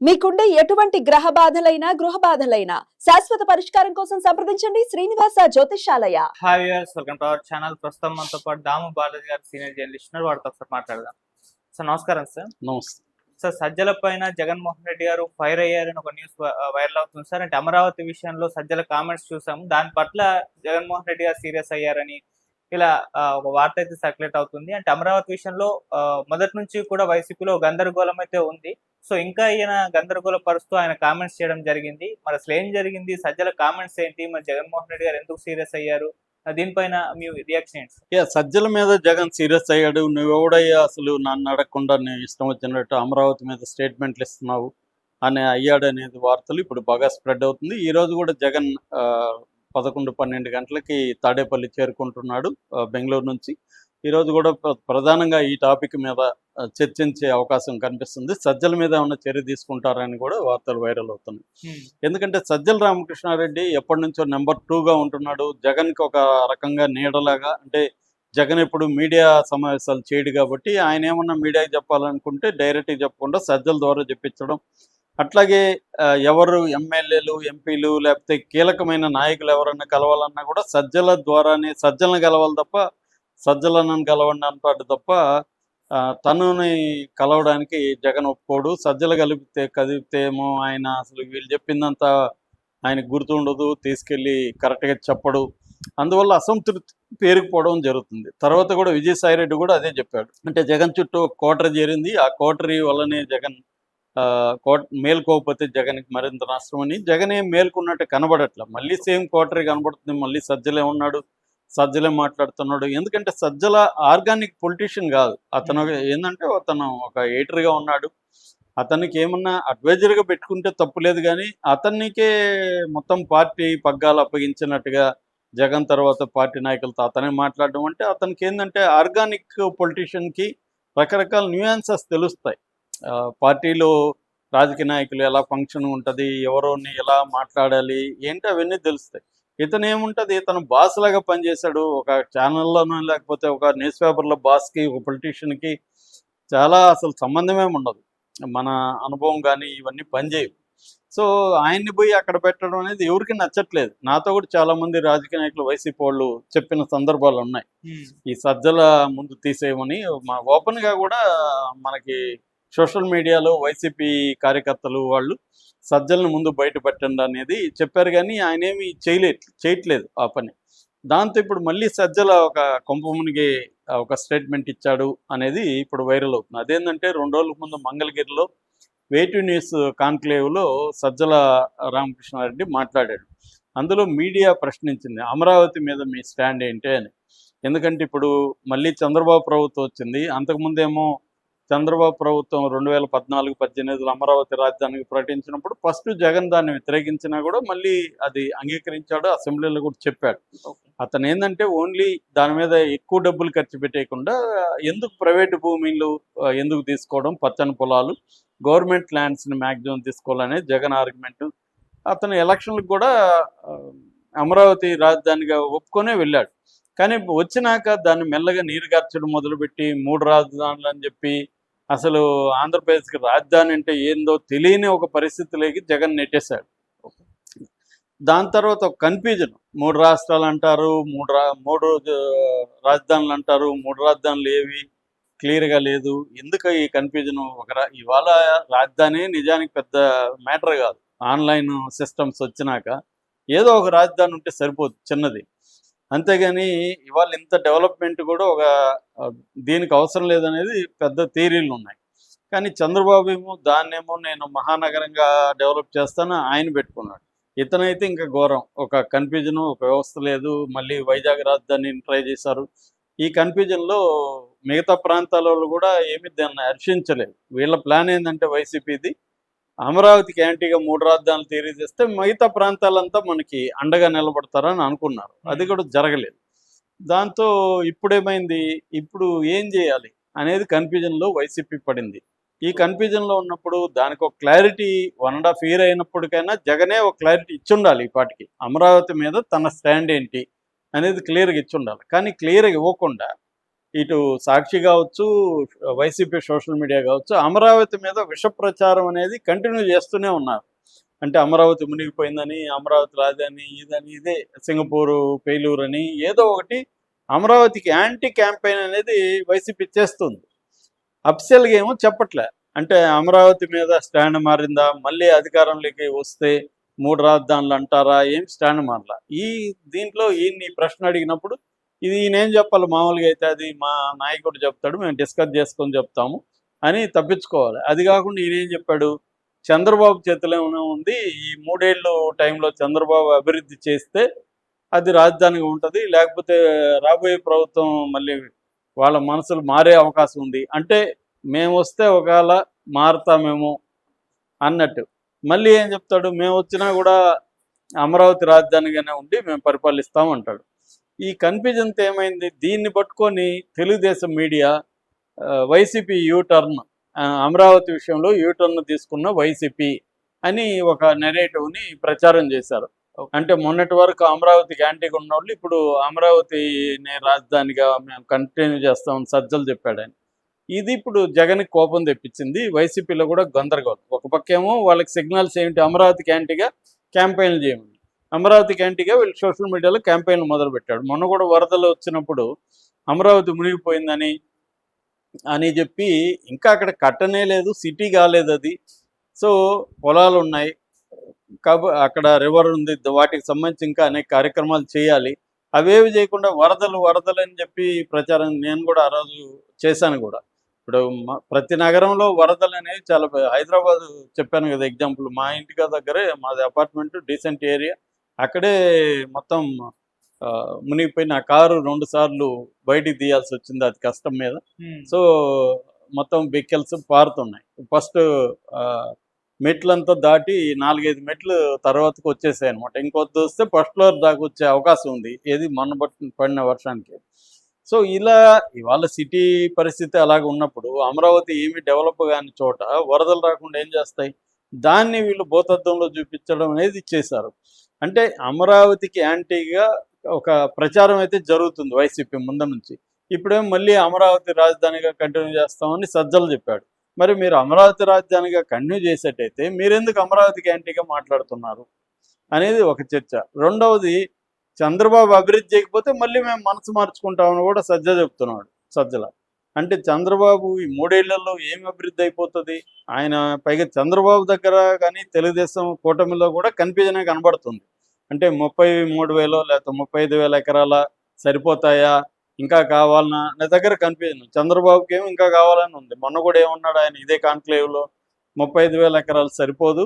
మీకుండే ఎటువంటి గ్రహ బాధలైనా గృహ బాధలైనా శాశ్వత పరిష్కారం కోసం సంప్రదించండి Srinivasa Jyothishalaya hi viewers welcome to our channel ప్రస్తుతం మనతో పాటు దాము బాలాజీ గారు సీనియర్ జర్నలిస్ట్ ఉన్నారు. వారితో ఒకసారి మాట్లాడదాం. సార్ నమస్కారం సార్ నమస్తే. సార్ సజ్జల పైన జగన్మోహన్ రెడ్డి గారు ఫైర్ అయ్యారని ఒక న్యూస్ వైరల్ అవుతుంది సార్ అంటే అమరావతి విషయంలో సజ్జల కామెంట్స్ చూసాము. దాని పట్ల జగన్మోహన్ రెడ్డి గారు సీరియస్ అయ్యారని ఇలా ఒక వార్త అయితే సర్క్యులేట్ అవుతుంది. అంటే అమరావతి విషయంలో మొదటి నుంచి కూడా వైసీపీలో గందరగోళం అయితే ఉంది. సో ఇంకా ఈయన గందరగోళ పరుస్తూ ఆయన కామెంట్స్ చేయడం జరిగింది. మరి అసలు ఏం జరిగింది? సజ్జల కామెంట్స్ ఏంటి? మరి జగన్మోహన్ రెడ్డి గారు ఎందుకు సీరియస్ అయ్యారు? దీనిపైన మీ రియాక్షన్ ఏంటి? సజ్జల మీద జగన్ సీరియస్ అయ్యాడు. నువ్వెవడయ్యా అసలు నన్ను అడగకుండా నేను ఇష్టం వచ్చినట్టు అమరావతి మీద స్టేట్మెంట్లు ఇస్తున్నావు అని అయ్యాడు అనేది వార్తలు ఇప్పుడు బాగా స్ప్రెడ్ అవుతుంది. ఈ రోజు కూడా జగన్ ఆ, పదకొండు పన్నెండు గంటలకి తాడేపల్లి చేరుకుంటున్నాడు బెంగళూరు నుంచి. ఈ రోజు కూడా ప్ర- ప్రధానంగా ఈ టాపిక్ మీద చర్చించే అవకాశం కనిపిస్తుంది. సజ్జల మీద ఏమైనా చర్య తీసుకుంటారని కూడా వార్తలు వైరల్ అవుతున్నాయి. ఎందుకంటే సజ్జల రామకృష్ణారెడ్డి ఎప్పటి నుంచో నెంబర్ టూగా ఉంటున్నాడు. జగన్కి ఒక రకంగా నీడలాగా అంటే జగన్ ఎప్పుడు మీడియా సమావేశాలు చేయడు కాబట్టి ఆయన ఏమన్నా మీడియాకి చెప్పాలనుకుంటే డైరెక్ట్గా చెప్పకుండా సజ్జల ద్వారా చెప్పించడం అట్లాగే ఎవరు ఎమ్మెల్యేలు ఎంపీలు లేకపోతే కీలకమైన నాయకులు ఎవరన్నా కలవాలన్నా కూడా సజ్జల ద్వారానే సజ్జలను కలవాలి తప్ప సజ్జలను కలవండి అంటాడు తప్ప ఆ, తనుని కలవడానికి జగన్ ఒప్పుకోడు. సజ్జలు కలిపితే కదిపితే ఏమో ఆయన అసలు వీళ్ళు చెప్పిందంతా ఆయనకు గుర్తుండదు తీసుకెళ్ళి కరెక్ట్గా చెప్పడు. అందువల్ల అసంతృప్తి పేరుకుపోవడం జరుగుతుంది. తర్వాత కూడా విజయసాయి రెడ్డి కూడా అదే చెప్పాడు. అంటే జగన్ చుట్టూ కోటరీ చేరింది. ఆ కోటరీ వల్లనే జగన్ కోట మేల్కోకపోతే జగన్కి మరింత నష్టం అని జగనే మేల్కొన్నట్టు కనబడట్ల. మళ్ళీ సేమ్ కోటరీ కనబడుతుంది మళ్ళీ సజ్జలే ఉన్నాడు సజ్జలే మాట్లాడుతున్నాడు. ఎందుకంటే సజ్జల ఆర్గానిక్ పొలిటీషియన్ కాదు. అతను ఏంటంటే అతను ఒక ఎయిటర్గా ఉన్నాడు. అతనికి ఏమన్నా అడ్వైజర్గా పెట్టుకుంటే తప్పులేదు కానీ అతనికే మొత్తం పార్టీ పగ్గాలు అప్పగించినట్టుగా జగన్ తర్వాత పార్టీ నాయకులతో అతనే మాట్లాడడం అంటే అతనికి ఏంటంటే ఆర్గానిక్ పొలిటీషియన్కి రకరకాల న్యూయాన్సెస్ తెలుస్తాయి. పార్టీలో రాజకీయ నాయకులు ఎలా ఫంక్షన్ ఉంటుంది ఎవరోని ఎలా మాట్లాడాలి ఏంటి అవన్నీ తెలుస్తాయి. ఇతను ఏముంటుంది ఇతను బాస్ లాగా పనిచేశాడు ఒక ఛానల్లోనూ లేకపోతే ఒక న్యూస్ పేపర్లో బాస్కి ఒక పొలిటీషియన్కి చాలా అసలు సంబంధమే ఉండదు. మన అనుభవం కానీ ఇవన్నీ పనిచేయవు సో ఆయన్ని పోయి అక్కడ పెట్టడం అనేది ఎవరికి నచ్చట్లేదు. నాతో కూడా చాలా మంది రాజకీయ నాయకులు వైసీపీ వాళ్ళు చెప్పిన సందర్భాలు ఉన్నాయి. ఈ సజ్జల ముందు తీసేయమని మా ఓపెన్గా కూడా మనకి సోషల్ మీడియాలో వైసీపీ కార్యకర్తలు వాళ్ళు సజ్జలను ముందు బయట పెట్టండి అనేది చెప్పారు కానీ ఆయన ఏమి చేయలేదు చేయట్లేదు ఆ పని. దాంతో ఇప్పుడు మళ్ళీ సజ్జల ఒక కొంపమునిగి ఒక స్టేట్మెంట్ ఇచ్చాడు అనేది ఇప్పుడు వైరల్ అవుతుంది. అదేంటంటే రెండు రోజుల ముందు మంగళగిరిలో వేటు న్యూస్ కాన్క్లేవ్లో సజ్జల రామకృష్ణారెడ్డి మాట్లాడాడు. అందులో మీడియా ప్రశ్నించింది అమరావతి మీద మీ స్టాండ్ ఏంటి అని. ఎందుకంటే ఇప్పుడు మళ్ళీ చంద్రబాబు ప్రభుత్వం వచ్చింది అంతకుముందేమో చంద్రబాబు ప్రభుత్వం రెండు వేల పద్నాలుగు పద్దెనిమిదిలో అమరావతి రాజధానికి ప్రకటించినప్పుడు ఫస్ట్ జగన్ దాన్ని వ్యతిరేకించినా కూడా మళ్ళీ అది అంగీకరించాడు అసెంబ్లీలో కూడా చెప్పాడు. అతను ఏంటంటే ఓన్లీ దాని మీద ఎక్కువ డబ్బులు ఖర్చు పెట్టేయకుండా ఎందుకు ప్రైవేటు భూమిలు ఎందుకు తీసుకోవడం పచ్చని పొలాలు గవర్నమెంట్ ల్యాండ్స్ని మ్యాక్సిమం తీసుకోవాలనేది జగన్ ఆర్గ్యుమెంట్. అతను ఎలక్షన్లకు కూడా అమరావతి రాజధానిగా ఒప్పుకొనే వెళ్ళాడు. కానీ వచ్చినాక దాన్ని మెల్లగా నీరు గార్చడం మొదలుపెట్టి మూడు రాజధానులు అని చెప్పి అసలు ఆంధ్రప్రదేశ్కి రాజధాని అంటే ఏందో తెలియని ఒక పరిస్థితిలోకి జగన్ నెట్టేశాడు. దాని తర్వాత ఒక కన్ఫ్యూజన్ మూడు రాష్ట్రాలు అంటారు మూడు రా మూడు రాజధానులు అంటారు మూడు రాజధానులు ఏవి? క్లియర్గా లేదు. ఎందుకు ఈ కన్ఫ్యూజన్ ఒక ఇవాళ రాజధాని నిజానికి పెద్ద మ్యాటర్ కాదు. ఆన్లైన్ సిస్టమ్స్ వచ్చినాక ఏదో ఒక రాజధాని ఉంటే సరిపోదు చిన్నది. అంతేగాని ఇవాళ ఇంత డెవలప్మెంట్ కూడా ఒక దీనికి అవసరం లేదనేది పెద్ద థీరీలు ఉన్నాయి. కానీ చంద్రబాబు ఏమో దాన్నేమో నేను మహానగరంగా డెవలప్ చేస్తాను ఆయన పెట్టుకున్నాడు. ఇతనైతే ఇంకా ఘోరం. ఒక కన్ఫ్యూజన్ ఒక వ్యవస్థ లేదు. మళ్ళీ వైజాగ్ రాజధాని ట్రై చేశారు. ఈ కన్ఫ్యూజన్లో మిగతా ప్రాంతాల వాళ్ళు కూడా ఏమి దాన్ని హర్షించలేదు. వీళ్ళ ప్లాన్ ఏంటంటే వైసీపీది. అమరావతికి యాంటీగా మూడు రాజధానులు తీరేస్తే మిగతా ప్రాంతాలంతా మనకి అండగా నిలబడతారని అనుకున్నారు. అది కూడా జరగలేదు. దాంతో ఇప్పుడేమైంది? ఇప్పుడు ఏం చేయాలి అనేది కన్ఫ్యూజన్లో వైసీపీ పడింది. ఈ కన్ఫ్యూజన్లో ఉన్నప్పుడు దానికి ఒక clarity one and half year అయినప్పటికైనా జగనే ఒక క్లారిటీ ఇచ్చుండాలి ఈ పాటికి. అమరావతి మీద తన స్టాండ్ ఏంటి అనేది క్లియర్గా ఇచ్చుండాలి. కానీ క్లియర్గా ఇవ్వకుండా ఇటు సాక్షి కావచ్చు వైసీపీ సోషల్ మీడియా కావచ్చు అమరావతి మీద విష ప్రచారం అనేది కంటిన్యూ చేస్తూనే ఉన్నారు. అంటే అమరావతి మునిగిపోయిందని అమరావతి అని ఇదని ఇదే సింగపూరు పేలూరు అని ఏదో ఒకటి అమరావతికి యాంటీ క్యాంపెయిన్ అనేది వైసీపీ చేస్తుంది. అఫిషియల్గా ఏమో చెప్పట్లే. అంటే అమరావతి మీద స్టాండ్ మారిందా మళ్ళీ అధికారంలోకి వస్తే మూడు రాజధానులు అంటారా ఏం స్టాండ్ మారలా? ఈ దీంట్లో ఈ ప్రశ్న అడిగినప్పుడు ఇది ఈయనేం చెప్పాలి మామూలుగా అయితే అది మా నాయకుడు చెప్తాడు మేము డిస్కస్ చేసుకొని చెప్తాము అని తప్పించుకోవాలి. అది కాకుండా ఈయన చెప్పాడు చంద్రబాబు చేతిలోనే ఉంది ఈ మూడేళ్ళు టైంలో చంద్రబాబు అభివృద్ధి చేస్తే అది రాజధానిగా ఉంటుంది లేకపోతే రాబోయే ప్రభుత్వం మళ్ళీ వాళ్ళ మనసులు మారే అవకాశం ఉంది. అంటే మేము వస్తే ఒకవేళ మారుతామేమో అన్నట్టు. మళ్ళీ ఏం చెప్తాడు మేము వచ్చినా కూడా అమరావతి రాజధానిగానే ఉండి మేము పరిపాలిస్తాం అంటాడు. ఈ కన్ఫ్యూజన్తో ఏమైంది? దీన్ని పట్టుకొని Telugu Desam media YCP U turn Amaravati విషయంలో యూటర్న్ తీసుకున్న వైసీపీ అని ఒక నెరేటివ్ని ప్రచారం చేశారు. అంటే మొన్నటి వరకు అమరావతికి యాంటీగా ఉన్న వాళ్ళు ఇప్పుడు అమరావతిని రాజధానిగా మేము కంటిన్యూ చేస్తామని సజ్జలు చెప్పాడు ఆయన. ఇది ఇప్పుడు జగన్ కోపం తెప్పించింది. వైసీపీలో కూడా గందరగోళం. ఒక పక్కేమో వాళ్ళకి సిగ్నల్స్ ఏంటి? అమరావతికి యాంటీగా క్యాంపెయిన్లు చేయమని. అమరావతికి యాంటీగా వీళ్ళు సోషల్ మీడియాలో క్యాంపెయిన్లు మొదలుపెట్టాడు. మొన్న కూడా వరదలు వచ్చినప్పుడు అమరావతి మునిగిపోయిందని అని చెప్పి ఇంకా అక్కడ కట్టనే లేదు సిటీ కాలేదు అది. సో పొలాలు ఉన్నాయి. కాబ అక్కడ రివర్ ఉంది. వాటికి సంబంధించి ఇంకా అనేక కార్యక్రమాలు చేయాలి. అవేవి చేయకుండా వరదలు వరదలు అని చెప్పి ప్రచారం నేను కూడా ఆ రోజు చేశాను కూడా. ఇప్పుడు ప్రతి నగరంలో వరదలు అనేవి చాలా హైదరాబాద్ చెప్పాను కదా ఎగ్జాంపుల్ మా ఇంటికి దగ్గరే మాది అపార్ట్మెంట్ డీసెంట్ ఏరియా అక్కడే మొత్తం మునిగిపోయిన ఆ కారు రెండు సార్లు బయటికి తీయాల్సి వచ్చింది అది కష్టం మీద. సో మొత్తం వెహికల్స్ పారుతున్నాయి. ఫస్ట్ మెట్లంతా దాటి నాలుగైదు మెట్లు తర్వాతకు వచ్చేసాయి అనమాట ఇంకొద్ది వస్తే ఫస్ట్ ఫ్లోర్ దాకా వచ్చే అవకాశం ఉంది. ఏది మొన్న పడిన వర్షానికి. సో ఇలా ఇవాళ సిటీ పరిస్థితి అలాగ ఉన్నప్పుడు అమరావతి ఏమి డెవలప్ కాని చోట వరదలు రాకుండా ఏం చేస్తాయి? దాన్ని వీళ్ళు భూతత్వంలో చూపించడం అనేది చేశారు. అంటే అమరావతికి యాంటీగా ఒక ప్రచారం అయితే జరుగుతుంది వైసీపీ ముందు నుంచి. ఇప్పుడేమో మళ్ళీ అమరావతి రాజధానిగా కంటిన్యూ చేస్తామని సజ్జలు చెప్పాడు. మరి మీరు అమరావతి రాజధానిగా కంటిన్యూ చేసేటైతే మీరెందుకు అమరావతికి యాంటీగా మాట్లాడుతున్నారు? అనేది ఒక చర్చ. రెండవది చంద్రబాబు అభివృద్ధి చేయకపోతే మళ్ళీ మేము మనసు మార్చుకుంటామని కూడా సజ్జ చెప్తున్నాడు సజ్జల. అంటే చంద్రబాబు ఈ మూడేళ్ళలో ఏం అభివృద్ధి అయిపోతుంది? ఆయన పైగా చంద్రబాబు దగ్గర కానీ తెలుగుదేశం కూటమిలో కూడా కన్ఫ్యూజనే కనబడుతుంది. అంటే ముప్పై మూడు వేలు లేకపోతే ముప్పై ఐదు వేల ఎకరాల సరిపోతాయా? ఇంకా కావాలన్నా నా దగ్గర కన్ఫ్యూజన్ చంద్రబాబుకి ఏమి ఇంకా కావాలని ఉంది. మొన్న కూడా ఏమన్నాడు ఆయన ఇదే కాన్క్లేవ్లో ముప్పై ఐదు వేల ఎకరాలు సరిపోదు.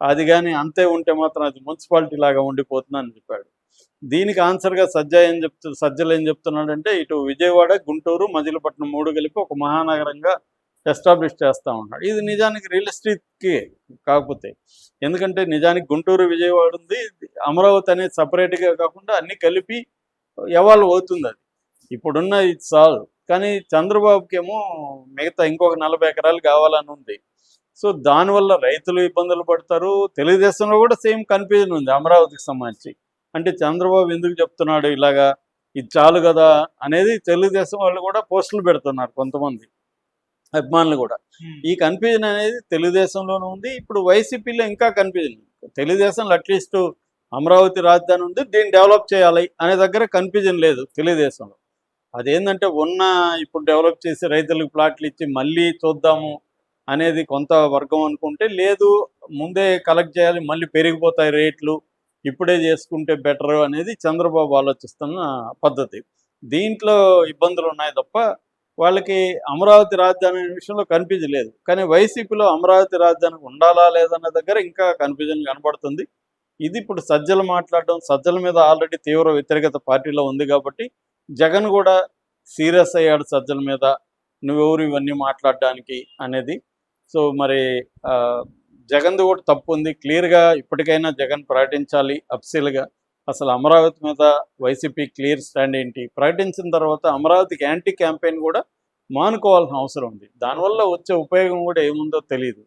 అది కానీ అంతే ఉంటే మాత్రం అది మున్సిపాలిటీ లాగా ఉండిపోతుందని చెప్పాడు. దీనికి ఆన్సర్గా సజ్జ ఏం చెప్తు సజ్జలు ఏం చెప్తున్నాడంటే ఇటు విజయవాడ గుంటూరు మజిలీపట్నం మూడు కలిపి ఒక మహానగరంగా ఎస్టాబ్లిష్ చేస్తా ఉన్నాడు. ఇది నిజానికి రియల్ ఎస్టేట్కి కాకపోతే. ఎందుకంటే నిజానికి గుంటూరు విజయవాడ ఉంది. అమరావతి అనేది సపరేట్గా కాకుండా అన్ని కలిపి ఎవాల్వ్ అవుతుంది అది. ఇప్పుడున్న ఇది చాలు. కానీ చంద్రబాబుకి ఏమో మిగతా ఇంకొక నలభై ఎకరాలు కావాలని ఉంది. సో దానివల్ల రైతులు ఇబ్బందులు పడతారు. తెలుగుదేశంలో కూడా సేమ్ కన్ఫ్యూజన్ ఉంది అమరావతికి సంబంధించి. అంటే చంద్రబాబు ఎందుకు చెప్తున్నాడు ఇలాగా ఇది చాలు కదా అనేది తెలుగుదేశం వాళ్ళు కూడా పోస్టులు పెడుతున్నారు కొంతమంది. అభిమానులు కూడా. ఈ కన్ఫ్యూజన్ అనేది తెలుగుదేశంలోనూ ఉంది. ఇప్పుడు వైసీపీలో ఇంకా కన్ఫ్యూజన్ తెలుగుదేశంలో అట్లీస్ట్ అమరావతి రాజధాని ఉంది దీన్ని డెవలప్ చేయాలి అనే దగ్గర కన్ఫ్యూజన్ లేదు తెలుగుదేశంలో. అదేంటంటే ఉన్న ఇప్పుడు డెవలప్ చేసి రైతులకు ప్లాట్లు ఇచ్చి మళ్ళీ చూద్దాము అనేది కొంత వర్గం అనుకుంటే లేదు ముందే కలెక్ట్ చేయాలి మళ్ళీ పెరిగిపోతాయి రేట్లు. ఇప్పుడే చేసుకుంటే బెటర్ అనేది చంద్రబాబు ఆలోచిస్తున్న పద్ధతి. దీంట్లో ఇబ్బందులు ఉన్నాయి తప్ప వాళ్ళకి అమరావతి రాజధాని అనే విషయంలో కన్ఫ్యూజన్ లేదు. కానీ వైసీపీలో అమరావతి రాజధాని ఉండాలా లేదన్న దగ్గర ఇంకా కన్ఫ్యూజన్ కనబడుతుంది. ఇది ఇప్పుడు సజ్జలు మాట్లాడడం సజ్జల మీద ఆల్రెడీ తీవ్ర వ్యతిరేకత పార్టీలో ఉంది కాబట్టి జగన్ కూడా సీరియస్ అయ్యాడు సజ్జల మీద. నువ్వెవరు ఇవన్నీ మాట్లాడడానికి అనేది. సో మరి ఆ, జగన్ది కూడా తప్పు ఉంది. క్లియర్గా ఇప్పటికైనా జగన్ ప్రకటించాలి. అఫ్సీల్గా అసలు అమరావతి మీద వైసీపీ క్లియర్ స్టాండ్ ఏంటి? ప్రకటించిన తర్వాత అమరావతికి యాంటీ క్యాంపెయిన్ కూడా మానుకోవాల్సిన అవసరం ఉంది. దానివల్ల వచ్చే ఉపయోగం కూడా ఏముందో తెలియదు.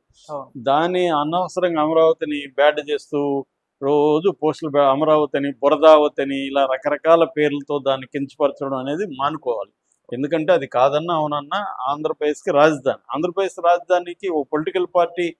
దాని అనవసరంగా అమరావతిని బ్యాడ్ చేస్తూ రోజు పోస్టులు అమరావతిని బురదావతిని ఇలా రకరకాల పేర్లతో దాన్ని కించపరచడం అనేది మానుకోవాలి. ఎందుకంటే అది కాదన్నా అవునన్నా ఆంధ్రప్రదేశ్కి రాజధాని. ఆంధ్రప్రదేశ్ రాజధానికి ఓ పొలిటికల్ పార్టీ